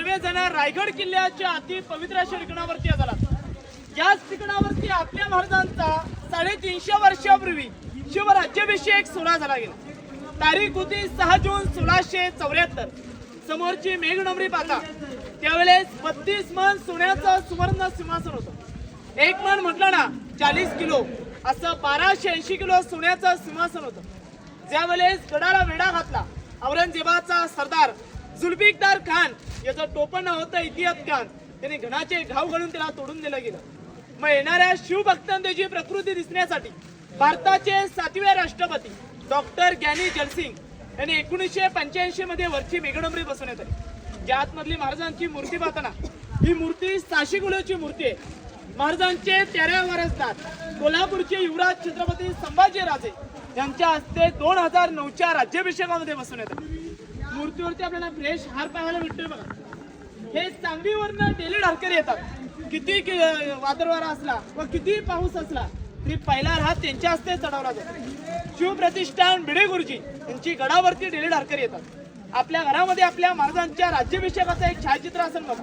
सर्वजण रायगड किल्ल्याच्या अति पवित्र अशा ठिकाणावरती आदळात याच ठिकाणावरती आपल्या महाराजांचा साडेतीनशे वर्षापूर्वी शिवराज्याभिषेक सोहळा झाला गेला. तारीख होती सहा जून सोळाशे चौऱ्याहत्तर. समोरची मेघनंबरी पाहता त्यावेळेस बत्तीस मन सोन्याचं सुवर्ण सिंहासन होतं. एक मन म्हटलं ना चाळीस किलो असं बाराशे ऐंशी किलो सोन्याचं सिंहासन होतं. ज्यावेळेस गडाला वेढा घातला औरंगजेबाचा सरदार जुल्फिकार खान याचं टोपण नाव होतं इतिहास खान. त्याने घणाचे घाव घालून त्याला तोडून दिलं गेलं. मग येणाऱ्या शिवभक्तांची प्रकृती दिसण्यासाठी भारताचे सातवे राष्ट्रपती डॉक्टर ज्ञानी जलसिंग यांनी एकोणीसशे पंच्याऐंशी मध्ये वरची मेघडंबरी बसवण्यात आली. ज्या आतमधली महाराजांची मूर्ती पाहताना ही मूर्ती साशी गुलाची मूर्ती आहे. महाराजांचे तेरा वारसदार कोल्हापूरचे युवराज छत्रपती संभाजी राजे यांच्या हस्ते दोन हजार नऊच्या राज्याभिषेकामध्ये बसवण्यात आले. मूर्तीवरती आपल्याला फ्रेश हार पाहायला भेटतोय बघा. हे सांगलीवरनं डेली ढारकर येतात. किती कि- वादळवारा असला व किती पाऊस असला तरी पहिला हात त्यांच्या हस्ते चढवला जातो. शिवप्रतिष्ठान भिडे गुरुजी यांची गडावरती डेली ढारकर येतात. आपल्या घरामध्ये आपल्या महाराजांच्या राज्याभिषेकाचं एक छायाचित्र असेल बघा.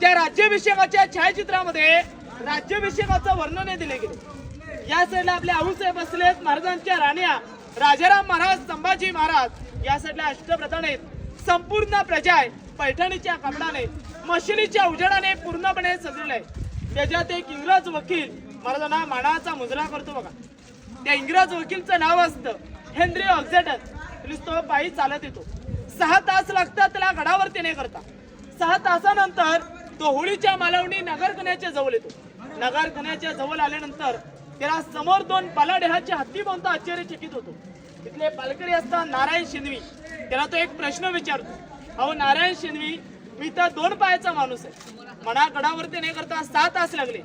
त्या राज्याभिषेकाच्या छायाचित्रामध्ये राज्याभिषेकाचं वर्णन दिले गेले. या साईडला आपले आऊसाहेब असलेत महाराजांच्या राण्या राजाराम महाराज संभाजी महाराज यासाठी अष्टप्रधान आहेत संपूर्ण प्रजा आहे पैठणीच्या कपडाने मशिनीच्या उजेडाने पूर्णपणे सजलेलं आहे त्याच्यात एक इंग्रज वकील महाराजांना मानाचा मुजरा करतो बघा. त्या इंग्रज वकीलचं नाव असतं हेनरी ऑक्झेटन. प्लीज तो पायी चालत येतो. सहा तास लागतात त्याला गडावरती नाही करता सहा तासानंतर तो होळीच्या मालवणी नगरकन्याच्या जवळ येतो. नगरकन्याच्या जवळ आल्यानंतर त्याला समोर दोन पलाडेहाचे हत्ती बनता आश्चर्यचकित होतो. तिथले पालकरी असतात नारायण शिंदवी. त्याला तो एक प्रश्न विचारतो. अहो नारायण शिंदवी मी तर दोन पायाचा माणूस आहे. मना गडावरती नाही करता सहा तास लागले.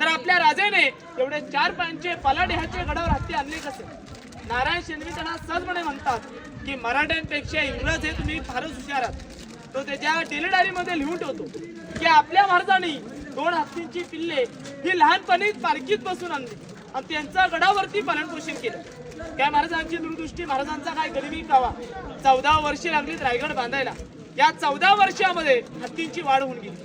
तर आपल्या राजेने एवढे चार पायांचे पलाडेहाचे गडावर हत्ती आणले कसे? नारायण शिंदवी त्यांना सहजपणे म्हणतात की मराठ्यांपेक्षा इंग्रज हे तुम्ही फारच हुशार आहात. तो त्याच्या टेलिडारीमध्ये लिहून ठेवतो की आपल्या महाराजांनी दोन हत्तींची पिल्ले ही लहानपणीच पालखीत बसून आणली. आणि त्यांचा गडावरती पालनपोषण केलं. त्या महाराजांची दूरदृष्टी महाराजांचा काय गरिबी कावा? चौदा वर्षे लागलीत रायगड बांधायला. या चौदा वर्षामध्ये हत्तींची वाढ होऊन गेली.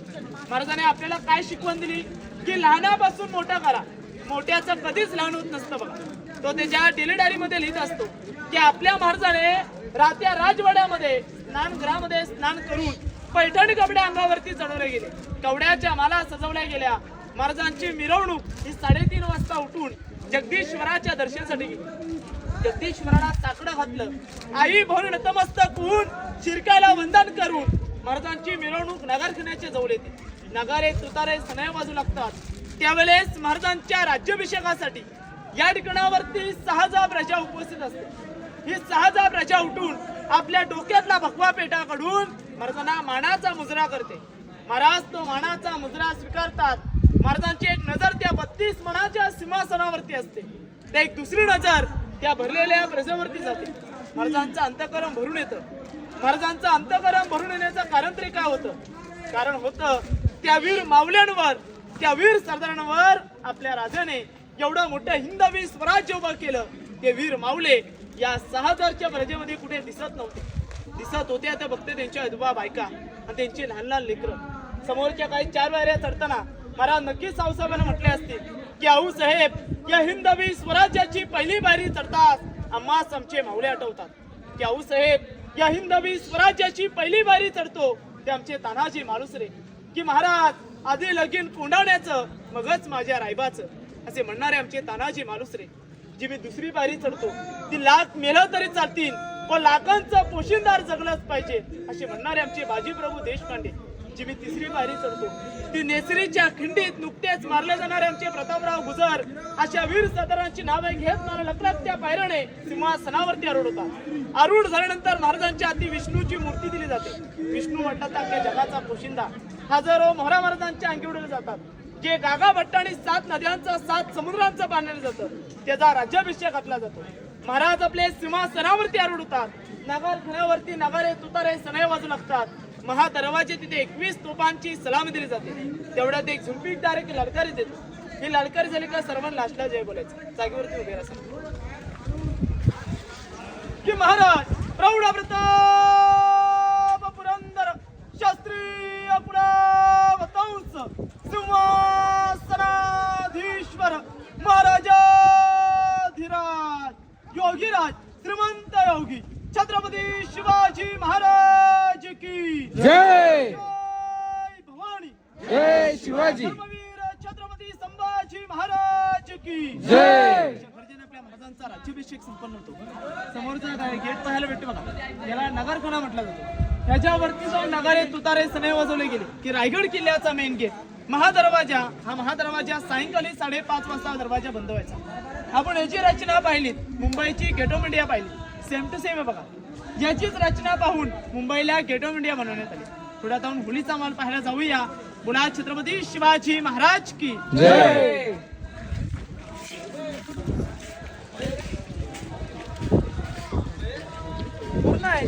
महाराजांनी आपल्याला काय शिकवण दिली? की लहानापासून मोठा करा. मोठ्याचं कधीच लहान होत नसतं बघा. तो त्याच्या मध्ये लिहित असतो की आपल्या महाराजाने रात्या राजवाड्यामध्ये स्नानगृहामध्ये स्नान करून पैठणी कपडे अंगावरती चढवले गेले. कवड्याच्या माला सजवल्या गेल्या. महाराजांची मिरवणूक ही साडेतीन वाजता उठून जगदीश्वराच्या दर्शनासाठी गेली. जगदीश्वराला साकडं घातलं. आई भाऊ नतमस्तक होऊन शिरकायला वंदन करून महाराजांची मिरवणूक नगरखान्याच्या जवळ येते. नगारे तुतारे सनय बाजू लागतात. त्यावेळेस महाराजांच्या राज्याभिषेकासाठी या ठिकाणावरती सहाजा प्रजा उपस्थित असते. ही सहजा प्रजा उठून आपल्या डोक्यातला भगवा पेटा काढून महाराजांना मानाचा मुजरा करते. महाराज तो मानाचा मुजरा स्वीकारतात. महाराजांची एक नजर त्या बत्तीस मनाच्या सिंहासनावरती असते. त्या एक दुसरी नजर त्या भरलेल्या प्रजेवरती जाते. महाराजांचं अंतकरण भरून येतं. महाराजांचं अंतकरण भरून येण्याचं कारण तरी काय होतं? कारण होतं त्या वीर मावल्यांवर त्या वीर सरदारांवर आपल्या राजाने एवढं मोठं हिंदवी स्वराज्य उभं केलं. ते वीर मावले या सहा हजारच्या प्रजेमध्ये कुठे दिसत नव्हते. दिसत होते आता बघते त्यांच्या अदबा बायका आणि त्यांची लहान लहान लेकरं. समोरच्या काही चार वाऱ्या चढताना मला नक्कीच सावसाहेबांना म्हटले असतील की आऊ साहेब या हिंदवी स्वराज्याची पहिली बारी चढतात आम्हास आमचे मावळे आठवतात. की आऊ साहेब या हिंदवी स्वराज्याची पहिली बारी चढतो ते आमचे तानाजी मालुसरे की महाराज आधी लगीन कोंडावण्याचं मगच माझ्या रायबाचं. असे म्हणणारे आमचे तानाजी मालुसरे जी मी दुसरी बारी चढतो ती लाख मेलं तरी चालतील पण लाखांचं पोशिंदार जगलंच पाहिजे असे म्हणणारे आमचे बाजीप्रभू देशपांडे. जी मी तिसरी पायरी चढतो. ती नेसरीच्या खिंडीत नुकतेच मारले जाणारे आमचे प्रतापराव गुजर अशा वीर सदरांची नावे घेत मला लकलात त्या पायऱ्याने सिंहासनावरती आरूढ होता. आरूढ झाल्यानंतर महाराजांच्या हाती विष्णूची मूर्ती दिली जाते. विष्णू म्हणतात आपल्या जगाचा पोशिंदा. हजारो मोहरा महाराजांच्या अंगी उडवले जातात. जे गागा भट्ट आणि सात नद्यांचा सात समुद्रांचं बांधलं जातं त्याचा राज्याभिषेक घातला जातो. महाराज आपले सिंहासनावरती आरूढ होतात. नगर घरावरती नगारे तुतारे सनय वाजू लागतात. महादरवाजे तिथे एकवीस तोफांची सलामी दिली जाते. तेवढ्यात एक झुंपीदार एक लडकारी देतो. ही लडकारी झाली का सर्वांना लास्टला जय बोलायचं. जागेवरती उभे राहा की महाराज प्रौढ प्रताप पुरंदर शास्त्रीय पुरावतंस सिंहासनाधीश्वर योगीराज श्रीमंत योगी छत्रपती शिवा शिवाजी। छत्रपती संभाजी महाराज की। जय। गरजेने आपल्या महाराजांचा राज्याभिषेक संपन्न होतो. समोरचा गेट पाहायला भेटतो बघा. याला नगरखोना म्हटला जातो. याच्यावरती जाऊन नगारे तुतारे सने वाजवले गेले. की रायगड किल्ल्याचा मेन गेट महादरवाजा हा महादरवाजा सायंकाळी साडेपाच वाजता दरवाजा बंद व्हायचा. आपण याची रचना पाहिली. मुंबईची गेट ऑफ इंडिया पाहिली. सेम टू सेम आहे बघा. याचीच रचना पाहून मुंबईला गेट ऑफ इंडिया बनवण्यात आली. पुढे आपण होलीचा माल पाहायला जाऊया. पुन्हा छत्रपती शिवाजी महाराज की? जय पूर्ण आहे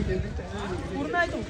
पूर्ण आहे तू